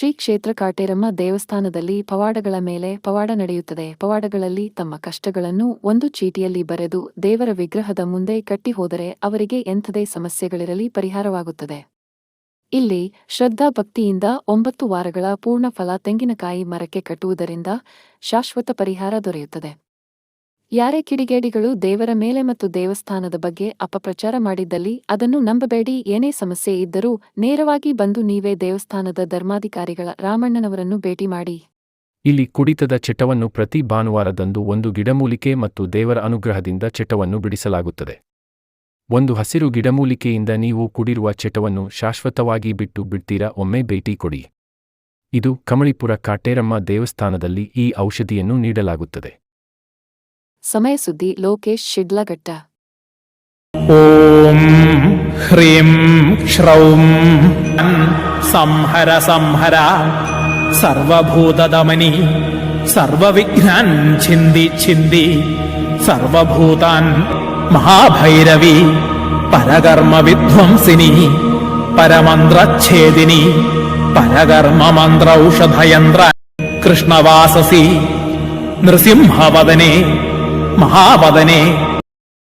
ಶ್ರೀ ಕ್ಷೇತ್ರ ಕಾಟೇರಮ್ಮ ದೇವಸ್ಥಾನದಲ್ಲಿ ಪವಾಡಗಳ ಮೇಲೆ ಪವಾಡ ನಡೆಯುತ್ತದೆ. ಪವಾಡಗಳಲ್ಲಿ ತಮ್ಮ ಕಷ್ಟಗಳನ್ನು ಒಂದು ಚೀಟಿಯಲ್ಲಿ ಬರೆದು ದೇವರ ವಿಗ್ರಹದ ಮುಂದೆ ಕಟ್ಟಿ ಹೋದರೆ ಅವರಿಗೆ ಎಂಥದೇ ಸಮಸ್ಯೆಗಳಿರಲಿ ಪರಿಹಾರವಾಗುತ್ತದೆ. ಇಲ್ಲಿ ಶ್ರದ್ಧಾ ಭಕ್ತಿಯಿಂದ ಒಂಬತ್ತು ವಾರಗಳ ಪೂರ್ಣ ಫಲ ತೆಂಗಿನಕಾಯಿ ಮರಕ್ಕೆ ಕಟ್ಟುವುದರಿಂದ ಶಾಶ್ವತ ಪರಿಹಾರ ದೊರೆಯುತ್ತದೆ. ಯಾರೇ ಕಿಡಿಗೇಡಿಗಳು ದೇವರ ಮೇಲೆ ಮತ್ತು ದೇವಸ್ಥಾನದ ಬಗ್ಗೆ ಅಪಪ್ರಚಾರ ಮಾಡಿದ್ದಲ್ಲಿ ಅದನ್ನು ನಂಬಬೇಡಿ, ಏನೇ ಸಮಸ್ಯೆ ಇದ್ದರೂ ನೇರವಾಗಿ ಬಂದು ನೀವೇ ದೇವಸ್ಥಾನದ ಧರ್ಮಾಧಿಕಾರಿಗಳ ರಾಮಣ್ಣನವರನ್ನು ಭೇಟಿ ಮಾಡಿ. ಇಲ್ಲಿ ಕುಡಿತದ ಚಟವನ್ನು ಪ್ರತಿ ಭಾನುವಾರದಂದು ಒಂದು ಗಿಡಮೂಲಿಕೆ ಮತ್ತು ದೇವರ ಅನುಗ್ರಹದಿಂದ ಚಟವನ್ನು ಬಿಡಿಸಲಾಗುತ್ತದೆ. ಒಂದು ಹಸಿರು ಗಿಡಮೂಲಿಕೆಯಿಂದ ನೀವು ಕುಡಿರುವ ಚಟವನ್ನು ಶಾಶ್ವತವಾಗಿ ಬಿಟ್ಟು ಬಿಡ್ತೀರಾ, ಒಮ್ಮೆ ಭೇಟಿ ಕೊಡಿ. ಇದು ಕಮಳಿಪುರ ಕಾಟೇರಮ್ಮ ದೇವಸ್ಥಾನದಲ್ಲಿ ಈ ಔಷಧಿಯನ್ನು ನೀಡಲಾಗುತ್ತದೆ. സമയസുദ്ധി ലോകേഷ് ഷിഡ്ലഘട്ട. ഓം ഹ്രീം ശ്രൗം സംഹര സംഹര സർവഭൂതദമനി സർവവിഘ്നാൻ ചിന്തി ചിന്തി സർവഭൂതാൻ മഹാഭൈരവി പരകർമ്മ വിധ്വംസിനി പരമന്ത്രേദിനി പരകർമ്മമന്ത്രൗഷധയന്ത്ര കൃഷ്ണവാസസി നൃസിംഹവദനേ മഹാപതനെ